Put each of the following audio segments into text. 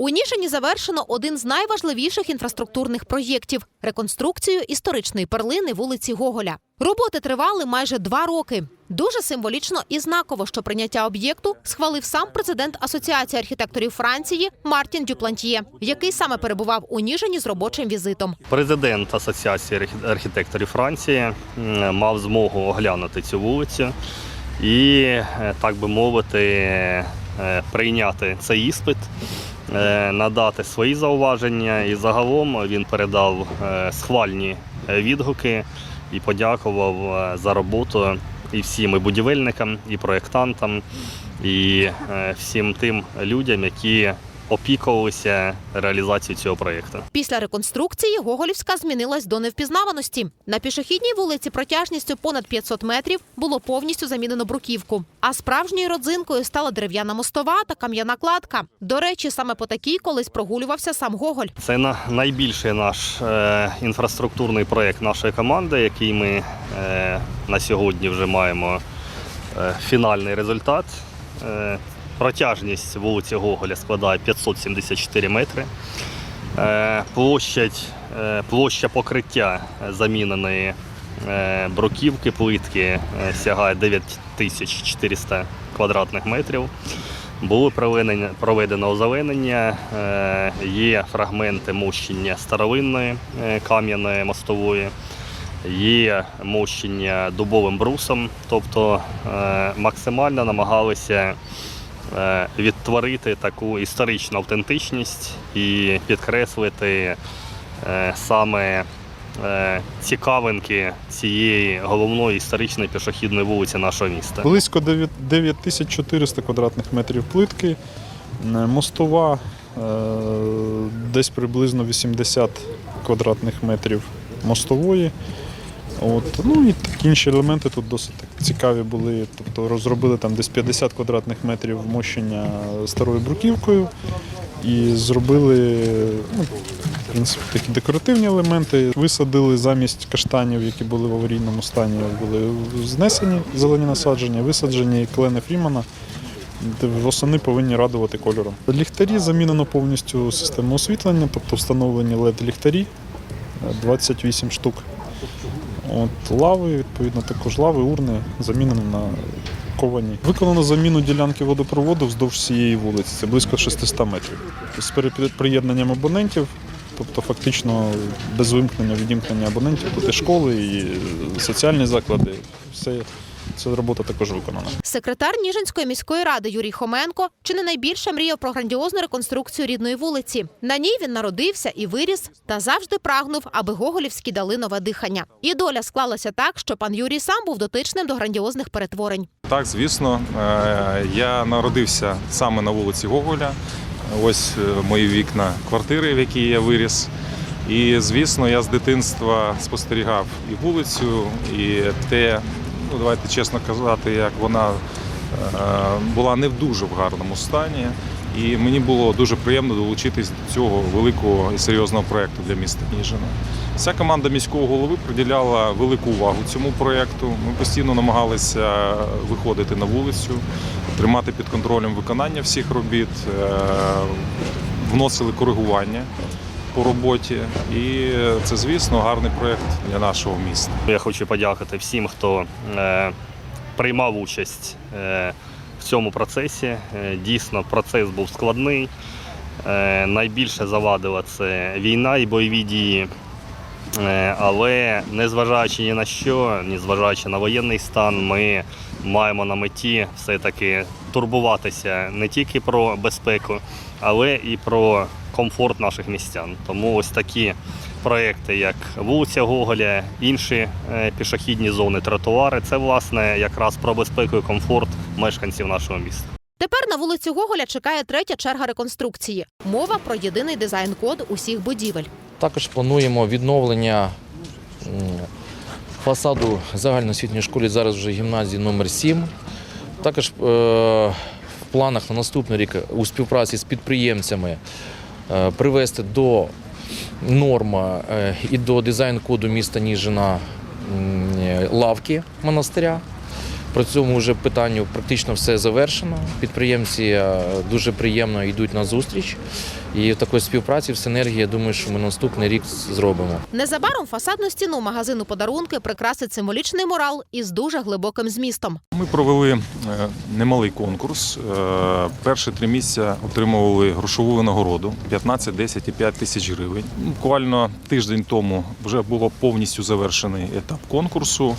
У Ніжині завершено один з найважливіших інфраструктурних проєктів реконструкцію історичної перлини вулиці Гоголя. Роботи тривали майже два роки. Дуже символічно і знаково, що прийняття об'єкту схвалив сам президент Асоціації архітекторів Франції Мартін Дюплантьє, який саме перебував у Ніжині з робочим візитом. Президент Асоціації архітекторів Франції мав змогу оглянути цю вулицю і, е, так би мовити, е, прийняти цей іспит, надати свої зауваження. І загалом він передав е, схвальні е, відгуки і подякував е, за роботу і всім і будівельникам, і проєктантам, і е, всім тим людям, які опікувалися реалізацією цього проєкту. Після реконструкції Гоголівська змінилась до невпізнаваності. На пішохідній вулиці протяжністю понад 500 метрів було повністю замінено бруківку. А справжньою родзинкою стала дерев'яна мостова та кам'яна кладка. До речі, саме по такій колись прогулювався сам Гоголь. Це на найбільший наш е, інфраструктурний проєкт нашої команди, який ми е, на сьогодні вже маємо е, фінальний результат. Е, протяжність вулиці Гоголя складає 574 метри. Е, площадь, е, площа покриття заміненої е, бруківки, плитки сягає 9400 квадратних метрів. Було проведено, озеленення, є фрагменти мощення старовинної кам'яної мостової, є мощення дубовим брусом, тобто максимально намагалися відтворити таку історичну автентичність і підкреслити е, саме е, цікавинки цієї головної історичної пішохідної вулиці нашого міста. Близько 9400 квадратних метрів плитки, е, мостова е, десь приблизно 80 квадратних метрів мостової. От. Ну і інші елементи тут досить цікаві були. Тобто розробили там десь 50 квадратних метрів вмощення старою бруківкою і зробили ну, в принципі, такі декоративні елементи. Висадили замість каштанів, які були в аварійному стані, були знесені зелені насадження, висаджені клени Фрімана. Восени повинні радувати кольором. Ліхтарі замінено повністю систему освітлення, тобто встановлені LED-ліхтарі, е, 28 штук. От, лави, відповідно, також лави, урни замінено на ковані. Виконано заміну ділянки водопроводу вздовж всієї вулиці. Це близько 600 метрів. З приєднанням абонентів, тобто фактично без вимкнення, відімкнення абонентів, тут і школи, і соціальні заклади. Все ця робота також виконана. Секретар Ніжинської міської ради Юрій Хоменко чи не найбільше мріяв про грандіозну реконструкцію рідної вулиці. На ній він народився і виріс, та завжди прагнув, аби Гоголівські дали нове дихання. І доля склалася так, що пан Юрій сам був дотичним до грандіозних перетворень. Так, звісно, Е, я народився саме на вулиці Гоголя. Ось е, мої вікна квартири, в якій я виріс. І, звісно, я з дитинства спостерігав і вулицю, і те, ну давайте чесно казати, як вона е, була не в дуже в гарному стані. І мені було дуже приємно долучитись до цього великого і серйозного проєкту для міста Ніжина. Вся команда міського голови приділяла велику увагу цьому проєкту. Ми постійно намагалися виходити на вулицю, тримати під контролем виконання всіх робіт, е, вносили коригування по роботі. І це, звісно, гарний проєкт для нашого міста. Я хочу подякувати всім, хто е, приймав участь е, в цьому процесі. Е, дійсно, процес був складний. Найбільше завадила це війна і бойові дії. Але незважаючи ні на що, незважаючи на воєнний стан, ми маємо на меті все-таки турбуватися не тільки про безпеку, але і про комфорт наших містян. Тому ось такі проекти, як вулиця Гоголя, інші е, пішохідні зони, тротуари, це власне якраз про безпеку і комфорт мешканців нашого міста. Тепер на вулицю Гоголя чекає третя черга реконструкції. Мова про єдиний дизайн-код усіх будівель. Також плануємо відновлення фасаду загальноосвітньої школи, зараз вже гімназії номер 7 Також е, в планах на наступний рік у співпраці з підприємцями привести до норм е, і до дизайн-коду міста Ніжина е, лавки монастиря. При цьому вже питанню практично все завершено. Підприємці е, дуже приємно йдуть на зустріч. І в такої співпраці в синергії, я думаю, що ми наступний рік зробимо. Незабаром фасадну стіну магазину подарунки прикрасить символічний мурал із дуже глибоким змістом. Ми провели е, немалий конкурс. Е, Перші три місця отримували грошову винагороду 15, 10 і 5 тисяч гривень. Буквально тиждень тому вже було повністю завершений етап конкурсу.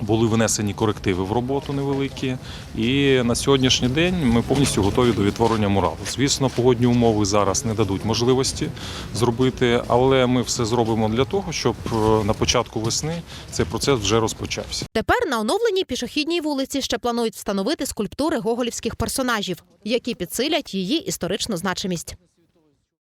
Були внесені корективи в роботу невеликі. І на сьогоднішній день ми повністю готові до відтворення муралу. Звісно, погодні умови зараз не дадуть можливості зробити, але ми все зробимо для того, щоб е, на початку весни цей процес вже розпочався. Тепер на оновленій пішохідній вулиці ще планують встановити скульптури гоголівських персонажів, які підсилять її історичну значимість.